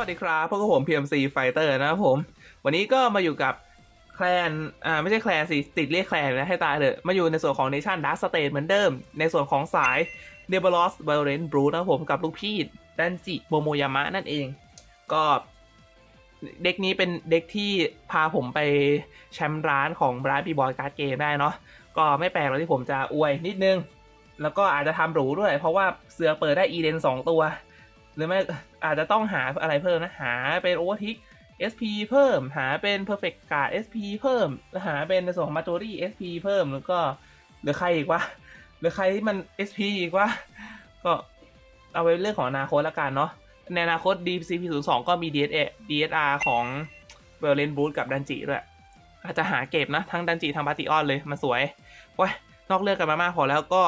วัสดีครับพวกผม PMC Fighter นะครับผม วันนี้ก็มาอยู่กับแคลนอ่าไม่ใช่แคลนสิ ติดเรียกแคลนนะให้ตายเลยมาอยู่ในส่วนของ Nation Dark State เหมือนเดิม ในส่วนของสาย d e b l o s Violent Brute นะครับผมกับลูกพี่ดันจิโมโมยามะนั่นเอง ก็เด็กนี้เป็นเด็กที่พาผมไปแชมป์ร้านของร้านบีบอยการ์ดเกมได้เนาะก็ไม่แปลกหรอกที่ผมจะอวยนิดนึง แล้วก็อาจจะทำหรูด้วย เพราะว่าเสือเปิดได้อีเดนสองตัว หรือไม่อาจจะต้องหาอะไรเพิ่มนะ หาเป็นโอเวอร์ทิก SP เพิ่ม หาเป็น Perfect Guard SP เพิ่ม หาเป็นในส่วนของ Majori SP เพิ่ม แล้วก็หลือใครอีกวะหลือใครที่มัน SP อีกวะก็เอาไว้เรื่องของอนาคตละกันเนาะ ในอนาคต DCP02 ก็มี DSA DSR ของ v e l e n b o o t กับดันจิด้วย อาจจะหาเก็บนะ ทั้งดันจิทั้งปาติออนเลยมันสวยว้ยนอกเรื่องกันมามากพอแล้วก็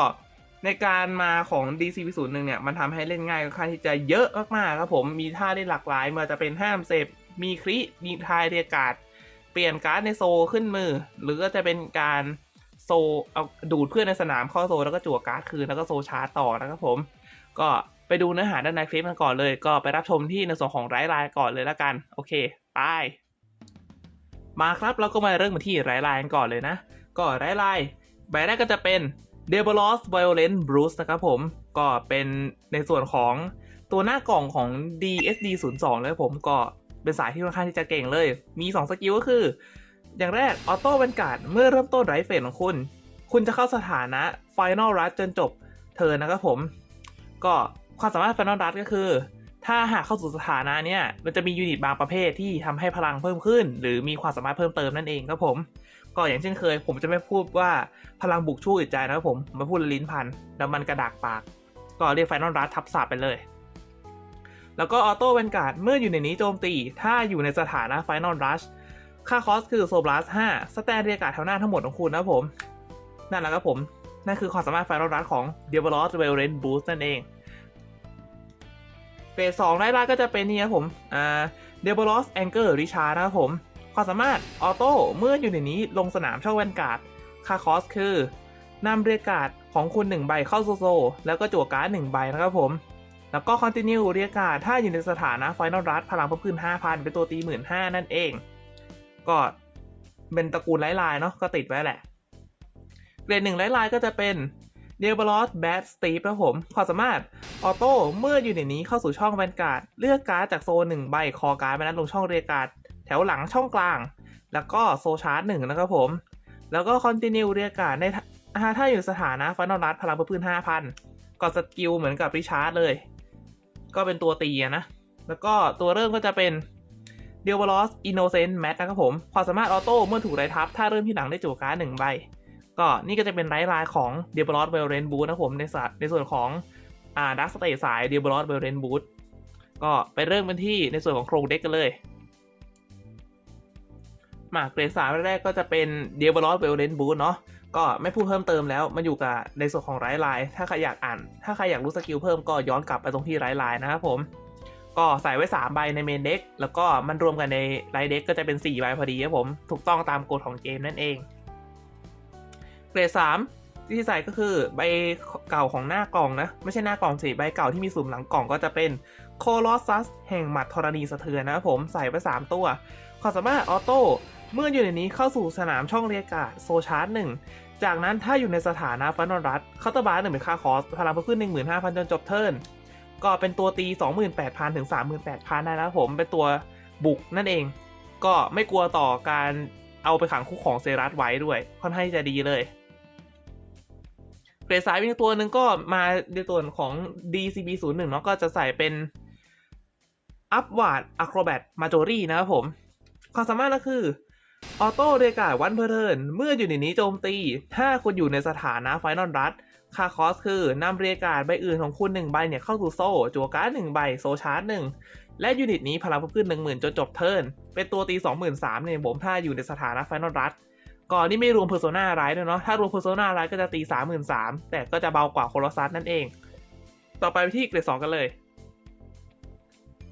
ในการมาของ DCP01 เนี่ยมันทำให้เล่นง่ายค่อนข้างที่จะเยอะมากๆครับผมมีท่าได้หลากหลายมาจะเป็นห้ามเซฟมีคริมีทายเรียกการ์ดเปลี่ยนการ์ดในโซขึ้นมือ หรือก็จะเป็นการโซเอาดูดเพื่อนในสนามเข้าโซแล้วก็จั่วการ์ดคืนแล้วก็โซชาร์จต่อนะครับผม ก็ไปดูเนื้อหาด้านในคลิปกันก่อนเลย ก็ไปรับชมที่ในส่วนของไร้ลายก่อนเลยละกัน โอเคไปมาครับเราก็มาเริ่มกันที่ไร้ลายกันก่อนเลยนะ ก็ไร้ลายใบแรกก็จะเป็น d e b a l o s Violent Bruce นะครับผมก็เป็นในส่วนของตัวหน้ากล่องของ DSD 0 2เลยผมก็เป็นสายที่ค่อนข้างที่จะเก่งเลย มี 2 สกิลก็คือ อย่างแรกออโต้บรรการ์ดเมื่อเริ่มต้นไรเฟสของคุณ คุณจะเข้าสถานะ Final Rush จนจบเทิร์นะครับผม ก็ความสามารถ Final Rush ก็คือ ถ้าหากเข้าสู่สถานะเนี้ยมันจะมียูนิตบางประเภทที่ทำให้พลังเพิ่มขึ้น หรือมีความสามารถเพิ่มเติมนั่นเองครับผม ก็อย่างเช่นเคย ผมจะไม่พูดว่าพลังบุกชู้อึดใจนะครับผมมาพูดลิ้นพันแล้วมันกระดากปาก ก็เรียกไฟนอลรัสทับศัพท์ไปเลย แล้วก็ออโต้เวนการ์ดเมื่ออยู่ในนี้โจมตี ถ้าอยู่ในสถานะไฟนอลรัชค่าคอสคือโซบลัส5สแตนเรียการ์ดแถวหน้าทั้งหมดของคุณนะครับผม นั่นแหละครับผม นั่นคือความสามารถไฟนอลรัชของ d e v e l o s v e l e n Boost นั่นเองเฟสสองไล่ล่าก็จะเป็นนี่ครับผมอ่า d e v e l o s Anger Richard นะครับผม ความสามารถออโต้เมื่ออยู่ในนี้ลงสนามช่องแวนการ์ดค่าคอสคือนำเรียกการ์ดของคุณ 1 ใบเข้าโซโซ แล้วก็จั่วการ์ด1ใบนะครับผม แล้วก็คอนติเนียเรียกการ์ดถ้าอยู่ในสถานะไฟนอลรั h พลังเพิ่มขึ้น 5,000 เป็นตัวตี 15,000 นั่นเอง ก็เป็นตระกูลไล่ลายเนาะก็ติดไว้แหละ เกรดหนึ่งไล่ลายก็จะเป็นเดลบลอสแบดสตีฟครับผมความสามารถออโต้เมื่ออยู่ในนี้เข้าสู่ช่องแวนการ์ดเลือกการ์ดจากโซนหนึ่งใบคอการ์ดไปนั้นลงช่องเรียกการ์ด ถวหลังช่องกลาง แล้วก็โซชาร์จหนึ่งนะครับผม แล้วก็คอนติเนียเรียการ์ดในถ้าอยู่สถานะไฟนนอลรัพลังพิ่มขึ้น5,000ก็สกิลเหมือนกับริชาร์ดเลย ก็เป็นตัวตีนะ แล้วก็ตัวเริ่มก็จะเป็นเดียวบลอสอินโนเซนต์แมทนะครับผมความสามารถออโต้เมื่อถูกไรทับ ถ้าเริ่มที่หลังได้จั่วการ์ดหนึ่งใบ ก็นี่ก็จะเป็นไรลายของเดียบลอสเวลเรนบูธนะผมในสในส่วนของอ่าดักสเตทสายเดียบลอสเวลเรนบูธก็ไปเริ่มกันที่ในส่วนของโครงเด็กกันเลย มาเกรดสามแรกก็จะเป็นเดียบลอสเวลเรนบูธเนาะก็ไม่พูดเพิ่มเติมแล้วมันอยู่กับในส่วนของไร้ลายถ้าใครอยากอ่าน ถ้าใครอยากรู้สกิลเพิ่มก็ย้อนกลับไปตรงที่ไร้ลายนะครับผมก็ใส่ไว้ 3 ใบในเมนเด็กแล้วก็มันรวมกันในไลเด็กก็จะเป็น 4 ใบพอดีครับผม ถูกต้องตามกฎของเกมนั่นเอง เกรด3ที่ใส่ก็คือใบเก่าของหน้ากล่องนะ ไม่ใช่หน้ากล่องสิใบเก่าที่มีสุ่มหลังกล่องก็จะเป็นโคลอสซัสแห่งหมัดธรณีสะเทือนนะครับผมใส่ไป 3 ตัวความสามารถออโต้ เมื่ออยู่ในนี้เข้าสู่สนามช่องเรียการ์ดโซชาร์จหนึ่งจากนั้นถ้าอยู่ในสถานะฟันนอรัสเคาน์เตอร์บาร์หนึ่งเป็นค่าคอสพลังเพิ่มขึ้นหนึ่งหมื่นห้าพันจนจบเทิร์นก็เป็นตัวตีสองหมื่นแปดพันถึงสามหมื่นแปดพันได้นะผมเป็นตัวบุกนั่นเอง ก็ไม่กลัวต่อการเอาไปขังคุกของเซรัสไว้ด้วย ค่อนข้างจะดีเลยเกรดสายเป็นตัวหนึ่งก็มาในตัวของ DCB 0 1 เนาะก็จะใส่เป็นอัพวาร์ดอะโครแบทมาจอรี่นะครับผม ความสามารถก็คือ ออโต้เรกาวันเพอร์เทิร์นเมื่ออยู่ในนี้โจมตี ถ้าคุณอยู่ในสถานะไฟนอลรั h ค่าคอสคือนำเรียกาดใบอื่นของคุณ1ใบเนี่ยเข้าสู่โซ่จั่วการ์ด1ใบโซชาร์จ1และยูนิตนี้พลังเพิ่มขึ้น 10,000 จนจบเทิร์นเป็นตัวตี 23,000เนี่ยผมถ้าอยู่ในสถานะไฟนอลรั h ก่อนนี่ไม่รวมเพอร์โซนาไรด้วยเนาะถ้ารวมเพอร์โซนาไรก็จะตี 33,000 แต่ก็จะเบากว่าโคลซัสนั่นเอง ต่อไปที่เกรด2กันเลย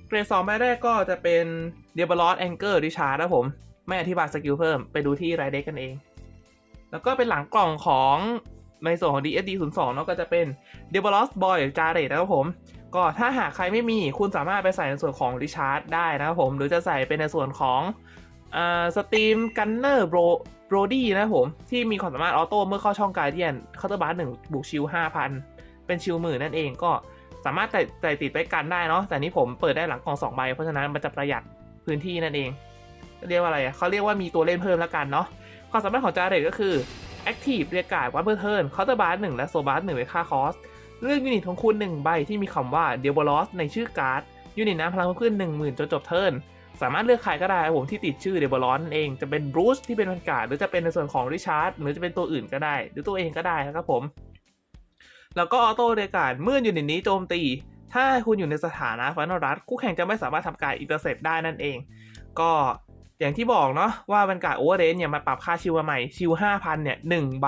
เกรด2ใบแรกก็จะเป็นเดียบลอสแองเกอร์ริชาร์ดนะผม ไม่อธิบายสกิลเพิ่มไปดูที่ไรเด็กกันเอง แล้วก็เป็นหลังกล่องของในส่วนของ DSD 0 2เนาะก็จะเป็น d e v e l o s Boy j a r e t นะครับผม ก็ถ้าหากใครไม่มีคุณสามารถไปใส่ในส่วนของริชาร์ดได้นะครับผม หรือจะใส่เป็นในส่วนของสตรีมกันเนอร์โบรโบรดี้นะครับผม ที่มีความสามารถออโต้เมื่อเข้าช่องการเดียนเคาน์เตอร์บาร์หนึ่งบุกชิลห้าพันเป็นชิลหมื่นนั่นเองก็สามารถใส่ใส่ติดไปกันได้เนาะแต่นี้ผมเปิดได้หลังกล่องสองใบเพราะฉะนั้นมันจะประหยัดพื้นที่นั่นเอง เรียกว่าอะไรอะเขาเรียกว่ามีตัวเล่นเพิ่มแล้วกันเนาะความสามารถของจาเรตก็คือ Active เรียกการ์ดวันเพื่อเทิร์นเคาน์เตอร์บาร์หนึ่งและโซบาร์หนึ่งเป็นค่าคอสเลือกยูนิตของคุณหนึ่งใบที่มีคำว่าเดียบลอสในชื่อการ์ดยูนิตนั้นพลังเพิ่มขึ้นหนึ่งหมื่นจนจบเทิร์นสามารถเลือกใครก็ได้ผมที่ติดชื่อเดบลอนนั่นเองจะเป็นบรูซที่เป็นบรรกาศหรือจะเป็นในส่วนของริชาร์ดหรือจะเป็นตัวอื่นก็ได้ หรือตัวเองก็ได้นะครับผม แล้วก็ออโต้เดการ์ดเมื่อยูนิตนี้โจมตี ถ้าคุณอยู่ในสถานะฟันรัสคู่แข่งจะไม่สามารถทำการอินเตอร์เซปได้นั่นเอง ก็ อย่างที่บอกเนาะว่าบรรกาศโอเวอร์เรนเนี่ยมาปรับค่าชิวมาใหม่ชิว5,000เนี่ยหนึ่งใบ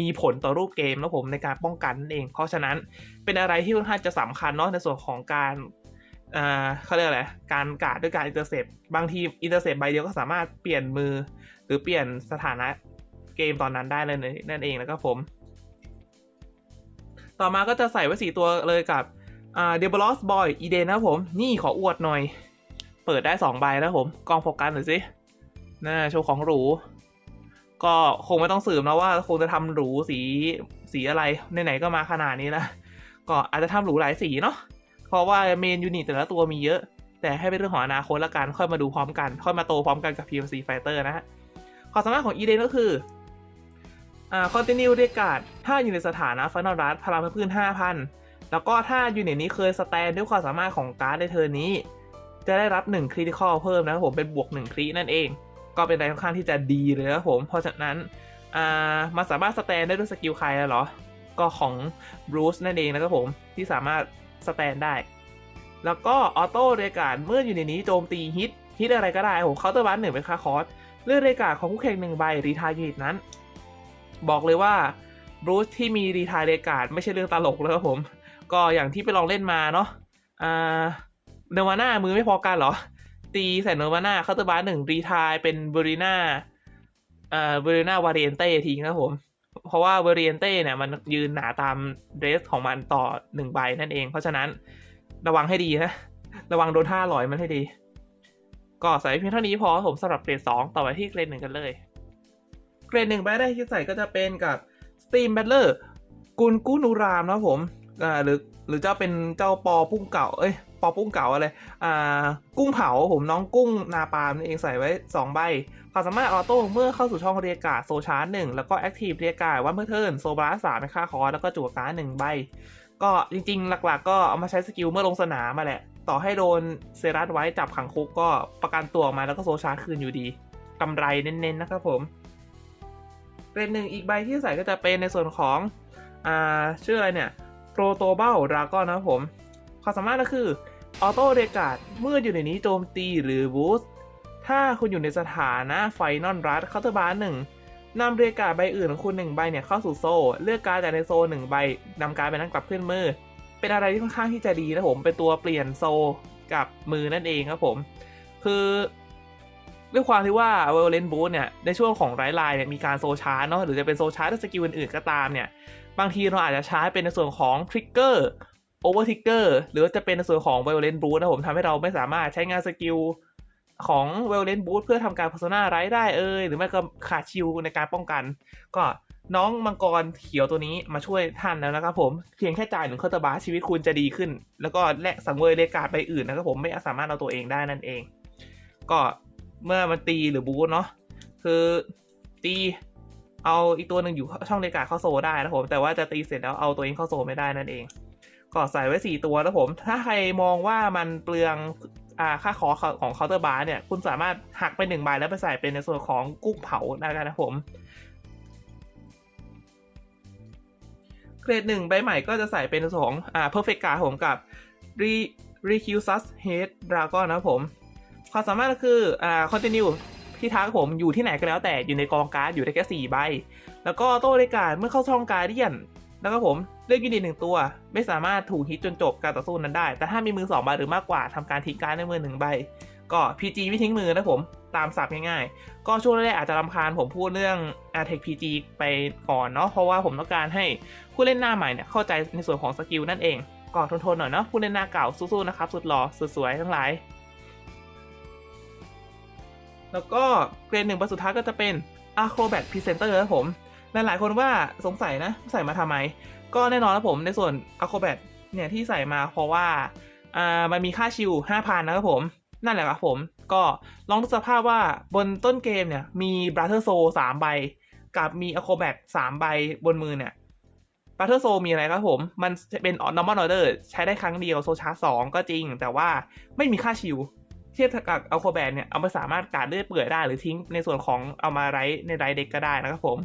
มีผลต่อรูปเกมแล้วผมในการป้องกันนั่นเอง เพราะฉะนั้นเป็นอะไรที่ค่อนข้างจะสำคัญเนาะในส่วนของการอ่าเขาเรียกอะไร การการดด้วยการอินเตอร์เซปบางทีอินเตอร์เซปใบเดียวก็สามารถเปลี่ยนมือ หรือเปลี่ยนสถานะเกมตอนนั้นได้เลยนั่นเองนะครับผม ต่อมาก็จะใส่ไว้สี่ตัวเลยกับเดบลอสบอยอีเดนนะผม นี่ขออวดหน่อย เปิดได้สองใบนะครับผมกล้องโฟกัสหน่อยสิน่าโชว์ของหรู ก็คงไม่ต้องสืบนะว่าคงจะทำหรูสีสีอะไรไหนๆก็มาขนาดนี้แล้วก็อาจจะทำหรูหลายสีเนาะเพราะว่าเมนยูนิตแต่ละตัวมีเยอะ แต่ให้เป็นเรื่องของอนาคตละกันค่อยมาดูพร้อมกัน ค่อยมาโตพร้อมกันกับ PMC Fighter นะฮะความสามารถของอีเดนก็คืออ่า continue เรียกการ์ดถ้าอยู่ในสถานะฟัน a ลรัสพลังพิ่มขึ้น 5,000 แล้วก็ถ้ายูนิตนี้เคยสแตนด้วยความสามารถของการ์ดในเทอร์นนี้ จะได้รับ1คริติคอลเพิ่มนะครับผมเป็นบวก1ครินั่นเอง ก็เป็นอะไรค่อนข้างที่จะดีเลยนะครับผมเพราะฉะนั้นอ่ามันสามารถสแตนได้ด้วยสกิลใครอะเหรอ ก็ของบรูซนั่นเองนะครับผมที่สามารถสแตนได้ แล้วก็ออโต้เรกาดเมื่ออยู่ในนี้โจมตีฮิตฮิตอะไรก็ได้ผมเคาน์เตอร์บัสหนึ่งเป็นค่าคอร์สเลือกเรกาดของคู่แข่งหนึ่งใบรีทายยูนิตนั้น บอกเลยว่าบรูซที่มีรีทายเรกาดไม่ใช่เรื่องตลกเลยครับผม ก็อย่างที่ไปลองเล่นมาเนาะอ่า เนวาน่ามือไม่พอกันเหรอ ตีใส่เนวาน่าเคาน์เตอร์บัสหนึ่งรีทายเป็นเบรีน่าอ่าเบรีน่าวาเรนเต้ทิ้งครับผม เพราะว่าเวเรีนเต้เนี่ยมันยืนหนาตามเดรสของมันต่อหนึ่งใบนั่นเอง เพราะฉะนั้นระวังให้ดีนะ ระวังโดนท่าลอยมันให้ดี ก็ใส่เพียงเท่านี้พอผมสำหรับเกรดสองต่อไปที่เกรดหนึ่งกันเลย เกรดหนึ่งใบแรกที่ใส่ก็จะเป็นกับ Steam Battler กุลกุนูรามนะผม อ่าหรือหรือเจ้าเป็นเจ้าปอปุ้งเก่า เอ้ย ปอปุ้งเก่าอะไร อ่า กุ้งเผาผมน้องกุ้งนาปามนี่เองใส่ไว้สองใบ ความสามารถออโต้เมื่อเข้าสู่ช่องเรียกการโซชาร์หนึ่งแล้วก็แอคทีฟเรียกการวันเพื่อเทิร์นโซบร์สามเป็นค่าคอร์แล้วก็จั่วการ์ดหนึ่งใบ ก็จริงๆ หลักๆ ก็เอามาใช้สกิลเมื่อลงสนามมาแหละ ต่อให้โดนเซรัสไว้จับขังคุกก็ประกันตัวออกมาแล้วก็โซชาร์คืนอยู่ดีกำไรเน้นๆนะครับผมเกรดหนึ่งอีกใบที่ใส่ก็จะเป็นในส่วนของ อ่า ชื่ออะไรเนี่ย โปรโตเบลดราก้อนนะครับผม ความสามารถก็คือออโต้เรกาดเมื่ออยู่ในนี้โจมตีหรือบูสต์ถ้าคุณอยู่ในสถานะไฟนอลรัสเคาน์เตอร์บาร์หนึ่งนำเรกาดใบอื่นของคุณหนึ่งใบเนี่ยเข้าสู่โซ่เลือกการ์ดจากในโซ่หนึ่งใบนำการ์ดใบนั้นกลับขึ้นมือ เป็นอะไรที่ค่อนข้างที่จะดีนะผมเป็นตัวเปลี่ยนโซ่กับมือนั่นเองครับผม คือ ด้วยความที่ว่าเวลเลนบูธเนี่ยในช่วงของไรไลน์เนี่ยมีการโซชาร์เนาะหรือจะเป็นโซชาร์ด้วยสกิลอื่นๆก็ตามเนี่ยบางทีเราอาจจะใช้เป็นในส่วนของทริกเกอร์โอเวอร์ทริกเกอร์หรือจะเป็นในส่วนของ Violent Boost นะผมทำให้เราไม่สามารถใช้งานสกิลของ Violent Boost เพื่อทำการ Persona ไรได้เอ่ยหรือไม่ก็ขาดชิลในการป้องกัน ก็น้องมังกรเขียวตัวนี้มาช่วยท่านแล้วนะครับผมเพียงแค่จ่ายหนึ่งเคาน์ตบาร์ชีวิตคุณจะดีขึ้น แล้วก็แลกสังเวยเลกาดไปอื่นนะครับผมไม่สามารถเอาตัวเองได้นั่นเอง ก็ เมื่อมันตีหรือบูสเนาะคือตีเอาอีกตัวหนึ่งอยู่ช่องเลกาเข้าโซได้นะผมแต่ว่าจะตีเสร็จแล้วเอาตัวเองเข้าโซไม่ได้นั่นเอง ก็ใส่ไว้ 4 ตัวแล้วผม ถ้าใครมองว่ามันเปลืองอ่าค่าคอของเคาน์เตอร์บาร์เนี่ย คุณสามารถหักไปหนึ่งใบแล้วไปใส่เป็นในส่วนของกุ้งเผาได้นะผมเกรดหนึ่งใบใหม่ก็จะใส่เป็นในส่วนของอ่า perfect card ผมกับ re reclusus head dragon นะผม ความสามารถก็คืออ่า continue ที่ทักผมอยู่ที่ไหนก็แล้วแต่อยู่ในกองการ์ดอยู่ได้แค่สี่ใบ แล้วก็โต้เลกาดเมื่อเข้าช่องการเดียนแล้วก็ผมเลือกยูนิตหนึ่งตัว ไม่สามารถถูกฮิตจนจบการต่อสู้นั้นได้ แต่ถ้ามีมือ2ใบหรือมากกว่าทำการทิ้งการดในมือหนึ่งใบ ก็ PG ไม่ทิ้งมือนะผมตามสับง่ายๆ ก็ช่วงแรกอาจจะรำคาญผมพูดเรื่อง a t e c PG ไปก่อนเนาะเพราะว่าผมต้องการให้ผู้เล่นหน้าใหม่เนี่ยเข้าใจในส่วนของสกิลนั่นเองก็ทนๆหน่อยเนาะผู้เล่นหน้าเก่าสู้ๆนะครับสุดหล่อสุดสวยทั้งหลาย แล้วก็เกรดหนึ่งใบสุดท้ายก็จะเป็น Acrobat Presenter ครับผม หลายๆ คนว่าสงสัยนะ ใส่มาทำไม ก็แน่นอนครับผมในส่วน Acrobat เนี่ยที่ใส่มาเพราะว่าอ่ามันมีค่าชิล5,000 นะครับผม นั่นแหละครับผม ก็ลองดูสภาพว่าบนต้นเกมเนี่ยมี Brother Soul 3 ใบ กับมี Acrobat 3 ใบบนมือเนี่ย Brother Soul มีอะไรครับผม มันจะเป็น normal order ใช้ได้ครั้งเดียวโซชาร์สองก็จริง แต่ว่าไม่มีค่าชิล เทียบกับ Acrobat เนี่ยเอามาสามารถการดเลือดเปื่อยได้หรือทิ้งในส่วนของเอามาไรในไรเด็กก็ได้นะครับผม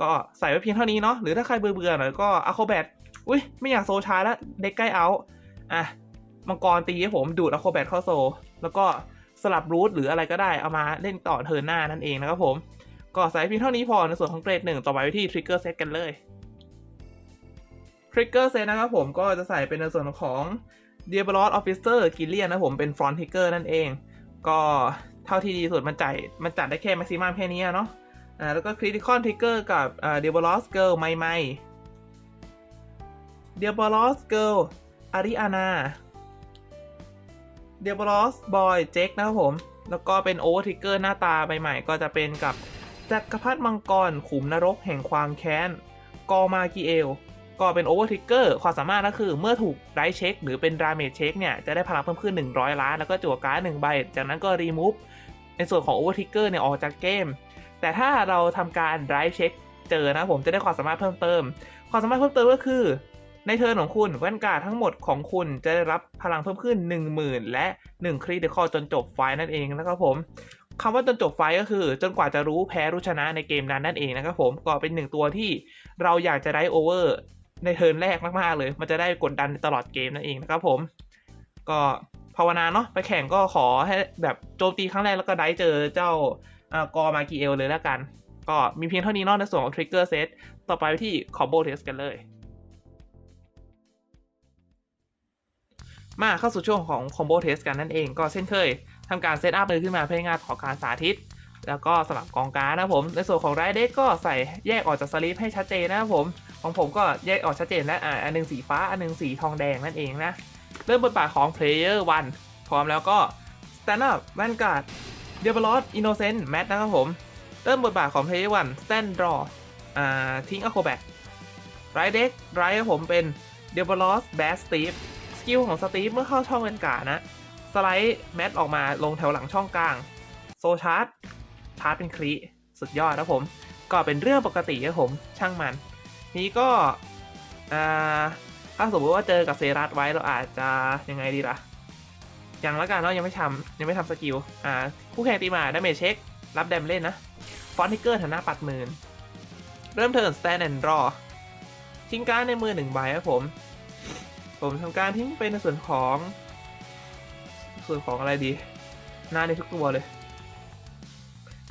ก็ใส่ไว้เพียงเท่านี้เนาะหรือถ้าใครเบื่อๆหน่อยก็ Acrobat อุ้ยไม่อยากโซชาร์แล้วเด็กใกล้เอาอะมังกรตีให้ผมดูด Acrobat เข้าโซ แล้วก็สลับรูทหรืออะไรก็ได้เอามาเล่นต่อเทิร์นหน้านั่นเองนะครับผมก็ใส่เพียงเท่านี้พอในส่วนของเกรดหนึ่งต่อไปที่ Trigger Set กันเลย Trigger Set นะครับผมก็จะใส่เป็นในส่วนของ Diabolos Officer g i l l i a n นะครับผมเป็น Front Trigger นั่นเอง ก็เท่าที่ดีสุดมันจ่ายมันจัดได้แค่ Maximum แค่นี้เนาะอ่าแล้วก็ Critical Trigger กับอ่า Diabolos Girl ไม่ไม่ Diabolos Girl Ariana Diabolos Boy Jack นะครับผม แล้วก็เป็น Over Trigger หน้าตาใหม่ๆ ก็จะเป็นกับจักรพรรดิมังกรขุมนรกแห่งความแค้น กอมากิเอล ก็เป็น Over Trigger ความสามารถก็คือเมื่อถูกไรเช็คหรือเป็น Damage Check เนี่ย จะได้พลังเพิ่มขึ้น 100 ล้าน แล้วก็จั่วการ์ด1ใบ จากนั้นก็ Remove ในส่วนของ Over Trigger เนี่ยออกจากเกม แต่ถ้าเราทำการ Drive Check เจอนะผมจะได้ความสามารถเพิ่มเติม ความสามารถเพิ่มเติมก็คือ ในเทิร์นของคุณแว่นการ์ดทั้งหมดของคุณจะได้รับพลังเพิ่มขึ้น 10,000 และ 1คริติคอลจนจบไฟล์นั่นเองนะครับผมคำว่าจนจบไฟล์ก็คือ จนกว่าจะรู้แพ้รู้ชนะในเกมนั้นนั่นเองนะครับผมก็เป็นหนึ่งตัวที่เราอยากจะได้โอเวอร์ ในเทิร์นแรกมากๆเลย มันจะได้กดดันตลอดเกมนั่นเองนะครับผม ก็ภาวนาเนาะไปแข่งก็ขอให้แบบโจมตีครั้งแรกแล้วก็ได้เจอเจ้าอากอมากีเอลเลยแล้วกัน ก็มีเพียงเท่านี้นอกในส่วนของ Trigger Set ต่อไปที่ Combo Test กันเลย มาเข้าสู่ช่วงของ Combo Test กันนั่นเองก็เช่นเคยทำการเซตอัพมือขึ้นมาเพื่องายต่อการสาธิต แล้วก็สลับกองการนะครับผม ในส่วนของไรเด็กก็ใส่แยกออกจากสลิปให้ชัดเจนนะครับผม ของผมก็แยกออกชัดเจนและอ่าอันหนึงสีฟ้าอันหนึงสีทองแดงนั่นเองนะ เริ่มบทบาทของ Player 1 พร้อมแล้วก็ Stand Up Vanguard d e v e l o p Innocent Matt นะครับผม เริ่มบทบาทของ Player 1 Stand Draw อ่าทิ้ง Acrobat ไรเด็กไรครับผมเป็น d e v e l o p Bad Steve สกิลของสตีฟเมื่อเข้าช่องเวนการ์นะ สไลด์แมทออกมาลงแถวหลังช่องกลาง โซชาร์จชาร์จเป็นครีสุดยอดนะผม ก็เป็นเรื่องปกติครับผมช่างมัน นี้ก็อ่าถ้าสมมติว่าเจอกับเซรัสไว้เราอาจจะยังไงดีล่ะยังล้วกันเนายังไม่ทำยังไม่ทำสกิลอ่าคู่แข่งตีมาดาเมจเช็ค รับแดมเล่นนะ ฟอนติกเกอร์ฐานะปัดหมื่นเริ่มเทิร์นสแตนแอนด์รอทิ้งการในมือหนึ่งใบครับผม ผมทำการทิ้งไปในส่วนของ ส่วนของอะไรดี หน้าในทุกตัวเลย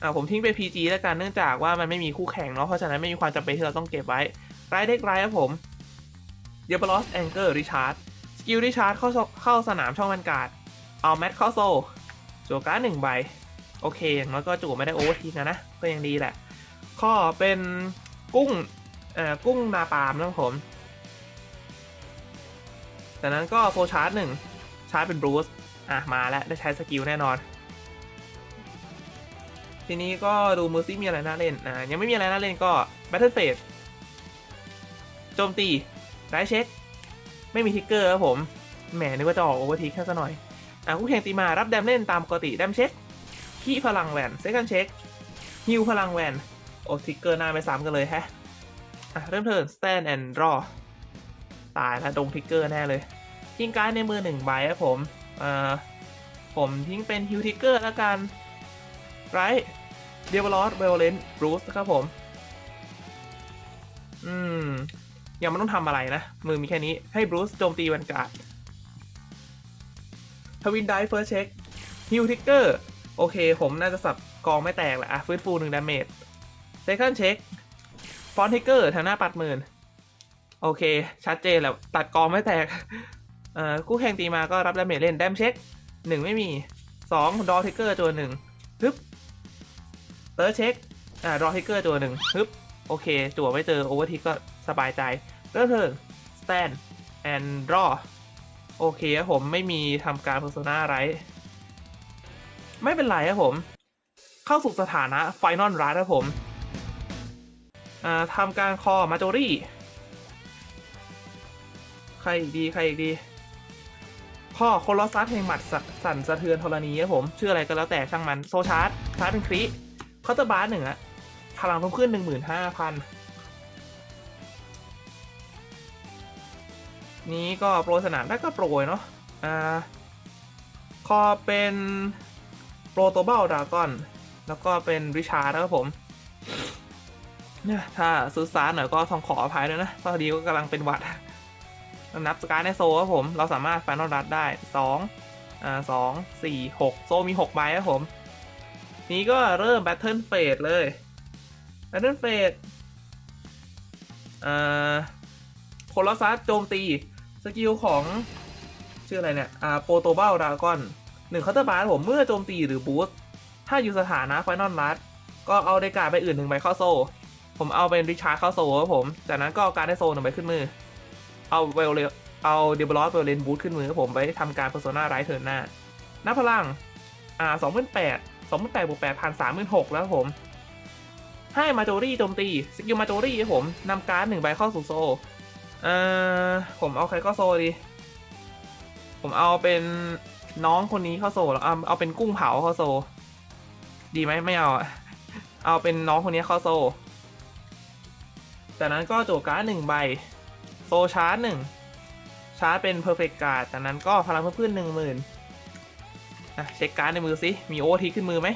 อ่าผมทิ้งไป PG แล้วกันเนื่องจากว่ามันไม่มีคู่แข่งเนาะเพราะฉะนั้นไม่มีความจำเป็นที่เราต้องเก็บไว้ไรเด็กไรครับผมเดบลอสแองเกอร์ริชาร์ดสกิลริชาร์ดเข้าเข้าสนามช่องมันการ์ดเอาแมทเข้าโซจั่วการ์ดหนึ่งใบ โอเคอย่างน้อยก็จั่วไม่ได้โอเวอร์ทีนะนะ ก็ยังดีแหละ ข้อเป็นกุ้งเอ่อกุ้งนาปามนะครับผมจากนั้นก็โฟชาร์จหนึ่งชาร์จเป็นบรูซอะมาแล้วได้ใช้สกิลแน่นอน ทีนี้ก็ดูมือซิมีอะไรน่าเล่นอ่ายังไม่มีอะไรน่าเล่นก็ Battle Phase โจมตีไรเช็ค ไม่มีทิกเกอร์ครับผมแหมนึกว่าจะออกโอเวอร์ทิกแค่ซะหน่อยอ่าคู่แข่งตีมารับแดมเล่นตามปกติแดมเช็คขี้พลังแวนเซคันเช็คฮิวพลังแวนโอ้ทิกเกอร์หน้าไม่ซ้ำกันเลยแฮะอะเริ่มเทิร์น stand and draw ตายแล้วดงทิกเกอร์แน่เลยทิ้งการ์ดในมือหนึ่งใบครับผมอ่อผมทิ้งเป็นฮิวทิกเกอร์แล้วกันไร เดวลอสเวลเลนบรูซครับผม อืม ยังไม่ต้องทำอะไรนะ มือมีแค่นี้ให้บรูซโจมตีวันการ์ดทวินไดเฟิร์สเช็คฮิวทิกเกอร์ โอเค ผมน่าจะสับกองไม่แตกแหละอะฟื้นฟูหนึ่งดาเมจเซคันเช็คฟอนทิกเกอร์แถวหน้าปัดหมื่นโอเค ชัดเจนแล้ว ตัดกองไม่แตกเอ่อคู่แข่งตีมาก็รับดาเมจเล่นแดมเช็คหนึ่งไม่มีสองดอทิกเกอร์ตัวหนึ่งฮึบ เตอร์เช็คอ่าดอทิกเกอร์ตัวหนึ่งฮึบโอเค จั่วไม่เจอโอเวอร์ทิกก็สบายใจเริ่มเทิร์นสแตน and draw โอเคครับผมไม่มีทำการ persona ไรไม่เป็นไรครับผม เข้าสู่สถานะ final rush ครับผมอ่าทำการคอมาโจรี่ ใครอีกดี ใครอีกดีข้อโคลอสซัสแห่งหมัดสสั่นสะเทือนธรณีครับผม ชื่ออะไรก็แล้วแต่ช่างมัน โซชาร์ดชาร์จเป็นคริ คาน์เตบาร์หนึ่งอะพลังเพิ่มขึ้นหนึ่งหมื่นห้าพันนี้ก็โปรสนามได้ก็โปรยเนาะอ่าคอเป็นโปรโตเบลดากอน แล้วก็เป็นริชาร์ดครับผมเนี่ยถ้าซื้อซาร์หน่อยก็ต้องขออภัยด้วยนะพอดีก็กำลังเป็นหวัดนับสการในโซครับผม เราสามารถแฟนอลรัดได้สองอ่าสองสี่หกโซมีหกใบครับผม นี้ก็เริ่มแบทเทิลเฟสเลยแบทเทิลเฟสอ่าโคลอซัสโจมตี สกิลของ ชื่ออะไรเนี่ย อ่าโปรโตเบลดากอนหนึ่งเคาน์เตอร์บาร์ผมเมื่อโจมตีหรือบูสต์ถ้าอยู่สถานะไฟนอลรัดก็เอาไดการดไปอื่นหนึ่งใบเข้าโซ ผมเอาเป็นริชาร์ดเข้าโซครับผม จากนั้นก็เอาการได้โซหนึ่งใบขึ้นมือ เอาเวลเลเอาเดบลอสเวลเลนบูทขึ้นมือครับผมไปทำการ p พ r ร์โซนาไรเทิร์นหน้านับพลัง อ่าสองหมื่นแปด สองหมื่นแปดบวกแปดพันสามหมื่นหกแล้วผมให้มาโจรี่โจมตีสกิลมาโจรี่ครับผมนำการ์ดหนึ่งใบเข้าสู่โซเอ่อผมเอาใครเข้าโซดี ผมเอาเป็นน้องคนนี้เข้าโซแล้วเอาเอาเป็นกุ้งเผาเข้าโซ ดีไหมไม่เอาเอาเป็นน้องคนนี้เข้าโซจากนั้นก็โจการ์ดหนึ่งใบ โซชาร์จหนึ่งชาร์จเป็นเพอร์เฟกต์การ์ดจากนั้นก็พลังเพิ่มขึ้นหนึ่งหมื่น อะเช็คการ์ดในมือสิมีโอเวอร์ทิกขึ้นมือไหม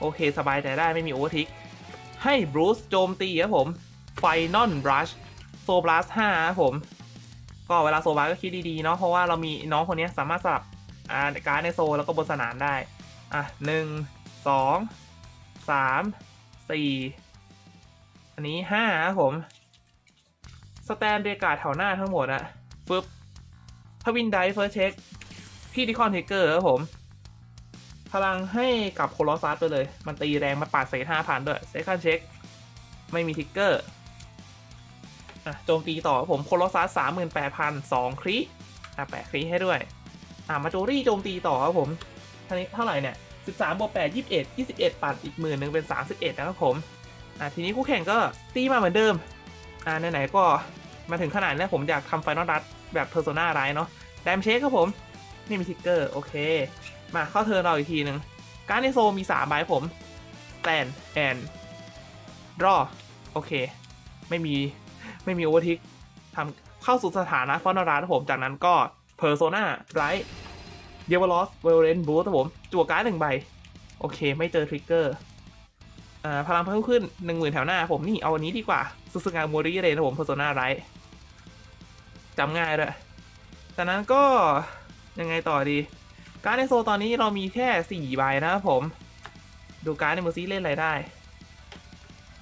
โอเค สบายใจได้ไม่มีโอเวอร์ทิกให้บรูซโจมตีครับผมไฟนอลบรัชโซบลัสห้าครับผม ก็เวลาโซบลัสก็คิดดีๆเนาะเพราะว่าเรามีน้องคนนี้สามารถสลับอ่าการ์ดในโซแล้วก็บนสนามได้ อะหนึ่งสองสามสี่อันนี้ห้าครับผม สแตนเรียกาดแถวหน้าทั้งหมดอะฟึบทวินไดเฟิร์สเช็คพี่ดิคอนเทเกอร์ครับผม พลังให้กับโคลอสซัสไปเลย มันตีแรงมาปาดเศษห้าพันด้วยเซคันเช็ค ไม่มีทิกเกอร์อะโจมตีต่อผมโคลอสซัสสามหมื่นแปดพันสองครีอะแปะครีให้ด้วย อะมาโจรี่โจมตีต่อครับผมท่านี้เท่าไหร่เนี่ยสิบสามบวกแปดยี่สิบเอ็ดยี่สิบเอ็ดปัดอีกหมื่นหนึ่งเป็นสามสิบเอ็ดนะครับผมอะทีนี้คู่แข่งก็ตีมาเหมือนเดิมอ่าไหนๆก็มาถึงขนาดนี้ผมอยากทำไฟนอลดัตแบบเพอร์โซนาไรเนาะแดมเชคครับผม นี่มีทิกเกอร์โอเค มาเข้าเทิร์นเราอีกทีหนึ่งการดในโซมีสามใบผมแตนแอนรอโอเค ไม่มีไม่มีโอเวอร์ทิกทำเข้าสู่สถานะฟอนราผมจากนั้นก็เพอร์โซนาไรเดวลอสเวลเลนบูครับผม จั่วการ์ดหนึ่งใบ โอเค ไม่เจอทริกเกอร์อ่าพลังเพิ่มขึ้นหนึ่งหมื่นแถวหน้าผมนี่เอาอันนี้ดีกว่าซูซูงาโมริเลยนะผม Persona ไรจำง่ายด้วยจากนั้นก็ยังไงต่อดี การดในโซตอนนี้เรามีแค่สี่ใบนะครับผม ดูการดในมือซีเล่นอะไรได้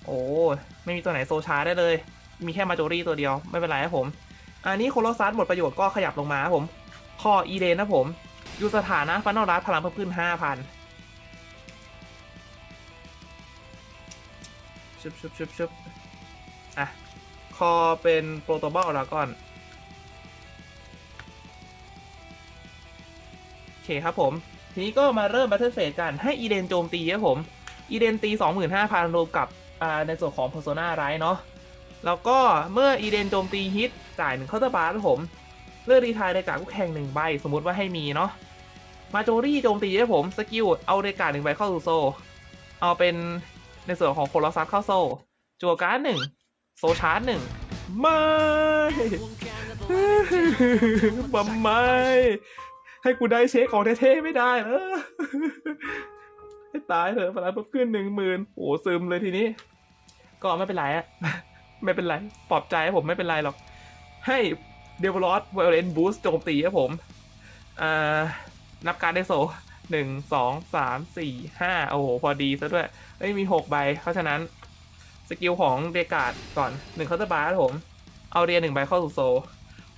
โอ้ไม่มีตัวไหนโซชาร์ได้เลย มีแค่มาโจรี่ตัวเดียวไม่เป็นไรครับผม อันนี้โคโลซัสหมดประโยชน์ก็ขยับลงมาครับผมคออีเดนนะผม อยู่สถานะฟันนอลรัสพลังเพิ่มขึ้นห้าพันชุบชุบชุบชุบอะ คอเป็นโปรโตบอลแล้วก่อน คครับผม ทีนี้ก็มาเริ่ม Battle Phase กันให้อีเดนโจมตีครับผมอีเดนตี 25,000รวมกับอ่าในส่วนของ Persona ไรเนาะแล้วก็เมื่ออีเดนโจมตีฮิตจ่ายหนึ่งเคาน์เตอร์บาร์ครับผม เลือกรีทายในการคู่แข่งหนึ่งใบ สมมุติว่าให้มีเนาะมาโจรี่โจมตีครับผมสกิลเอาในการหนึ่งใบเข้าสู่โซ เอาเป็นในส่วนของโคลอซัสเข้าโซจัวการ์ดหนึ่งโซชาร์จหนึ่งไม่บัมไม่ ให้กูได้เช็คของเท่ๆไม่ได้เหรอให้ตายเถอะพลังเพิ่มขึ้นหนึ่งหมื่นโอ้ซึมเลยทีนี้ ก็ไม่เป็นไรอะไม่เป็นไร ปลอบใจผมไม่เป็นไรหรอก ให้เดวลอสเวลเลนบูสโจมตีครับผมอ่านับการได้โซหนึ่งสองสามสี่ห้าโอ้โห พอดีซะด้วยเอ้ยมีหกใบ เพราะฉะนั้น สกิลของเดกาดก่อนหนึ่งเคาน์เตอร์บาร์ครับผม เอาเรียนหนึ่งใบเข้าสู่โซ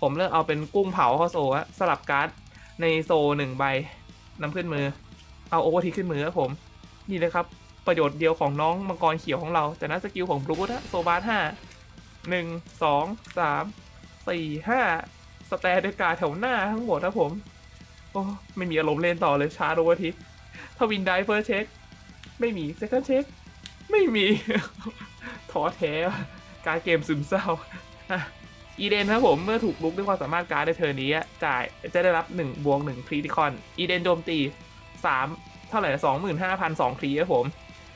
ผมเลือกเอาเป็นกุ้งเผาเข้าโซะสลับการ์ด ในโซหนึ่งใบนำขึ้นมือ เอาโอเวอร์ทีขึ้นมือครับผม นี่เลยครับ ประโยชน์เดียวของน้องมังกรเขียวของเรา จากนั้นสกิลของบรูทฮะโซบาร์ห้าหนึ่งสองสามสี่ห้าสแตนเดการ์แถวหน้าทั้งหมดนะผม โอ้ไม่มีอารมณ์เล่นต่อเลยชาร์โอเวอร์ทิกทวินไดเฟิร์เช็ค ไม่มีเซคันด์เช็ค ไม่มีท้อแท้การเกมซึมเศร้า อีเดนครับผมเมื่อถูกลุกด้วยความสามารถการ์ดในเทอร์นี้จ่ายจะได้รับ1บวก1ครีติคอนอีเดนโจมตี 3 เท่าไหร่สองหมื่นห้าพันสองครีครับผม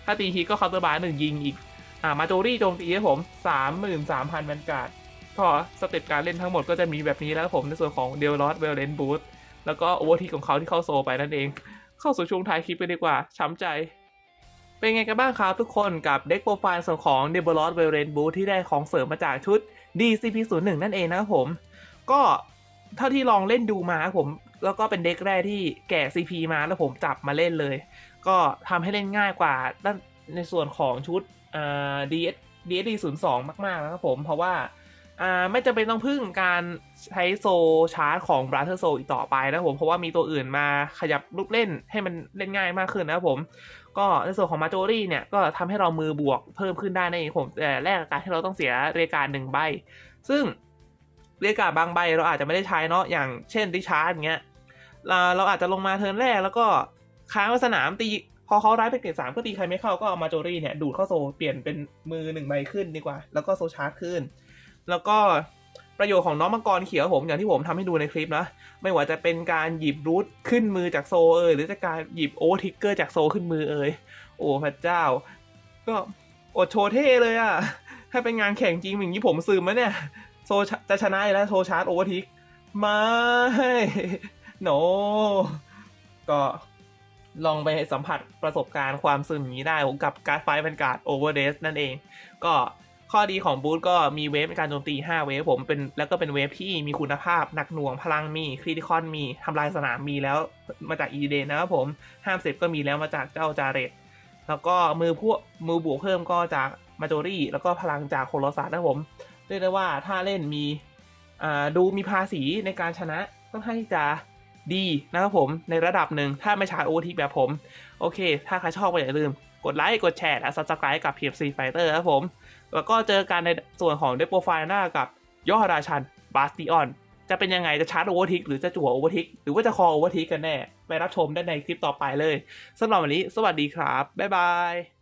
ถ้าตีทีก็เคาน์เตอร์บาร์หนึ่งยิงอีกอ่ามาโจรี่โจมตีครับผมสามหมื่นสามพันแวนการ์ดพอสเต็ปการเล่นทั้งหมดก็จะมีแบบนี้แล้วครับผมในส่วนของเดลลอสเวลเลนบูธแล้วก็โอเวอร์ทีของเขาที่เข้าโซไปนั่นเอง เข้าสู่ช่วงท้ายคลิปไปดีกว่าช้ำใจเป็นไงกันบ้างครับทุกคนกับเด็กโปรไฟล์ส่วนของ d e b o l o s v e l r e n b o o t ที่ได้ของเสริมมาจากชุด DCP01 นั่นเองนะครับผม ก็เท่าที่ลองเล่นดูมาครับผมแล้วก็เป็นเด็กแรกที่แกะ CP มาแล้วผมจับมาเล่นเลย ก็ทำให้เล่นง่ายกว่าด้านในส่วนของชุดอ่า DS DSD 0 2มาก ๆ นะครับผม เพราะว่าอ่าไม่จำเป็นต้องพึ่งการใช้โซชาร์จของ Brother Soul อีกต่อไปนะครับผม เพราะว่ามีตัวอื่นมาขยับลูกเล่นให้มันเล่นง่ายมากขึ้นนะครับผม ก็ในส่วนของมาโจรี่เนี่ยก็ทำให้เรามือบวกเพิ่มขึ้นได้นั่นผมแต่แรกกับการที่เราต้องเสียเรียการหนึ่งใบ ซึ่งเรียการบางใบเราอาจจะไม่ได้ใช้เนาะอย่างเช่นดิชาร์ดเงี้ยเราเราอาจจะลงมาเทิร์นแรกแล้วก็ค้างสนามตีพอเขาร้ายเป็นเกรดสามก็ตีใครไม่เข้าก็เอามาโจรี่เนี่ยดูดเข้าโซเปลี่ยนเป็นมือหนึ่งใบขึ้นดีกว่า แล้วก็โซชาร์จขึ้น แล้วก็ ประโยชน์ของน้องมังกรเขียวผมอย่างที่ผมทำให้ดูในคลิปนะ ไม่ว่าจะเป็นการหยิบรูทขึ้นมือจากโซเอยหรือจะการหยิบโอเวอร์ทิกเกอร์จากโซขึ้นมือเอยโอ้พระเจ้า ก็อดโชว์เท่เลยอะถ้าเป็นงานแข่งจริงอย่างนี้ผมซึมแล้วเนี่ย โซจะชนะแล้วโซชาร์จโอเวอร์ทิกไม่โนก็ลองไปสัมผัสประสบการณ์ความซึมนี้ได้ ผมกับการ์ดไฟเป็นการ์ดโอเวอร์เดสนั่นเอง ก็ ข้อดีของบูธก็มีเวฟในการโจมตี 5 เวฟผมเป็นแล้วก็เป็นเวฟที่มีคุณภาพหนักหน่วงพลังมีคริติคอนมีทำลายสนามมีแล้วมาจากอีเดนนะครับผมห้ามเสพก็มีแล้วมาจากเจ้าจาเรตแล้วก็มือพวกมือบวกเพิ่มก็จากมาโจรี่ แล้วก็พลังจากโคโลซัสนะครับผมเรียกได้ว่าถ้าเล่นมีอ่าดูมีภาษีในการชนะค่อนข้างที่จะดีนะครับผมในระดับหนึ่งถ้าไม่ใช้โอทีแบบผม โอเค ถ้าใครชอบก็อย่าลืม กดไลค์กดแชร์และ subscribe กับ PFC Fighter ครับผม แล้วก็เจอกันในส่วนของเดโปรไฟล์หน้ากับยอดราชันบาสติออนจะเป็นยังไงจะชาร์จโอเวอร์ทิกหรือจะจั่วโอเวอร์ทิกหรือว่าจะคอโอเวอร์ทิกกันแน่ ไปรับชมได้ในคลิปต่อไปเลยสำหรับวันนี้ สวัสดีครับ บ๊ายบาย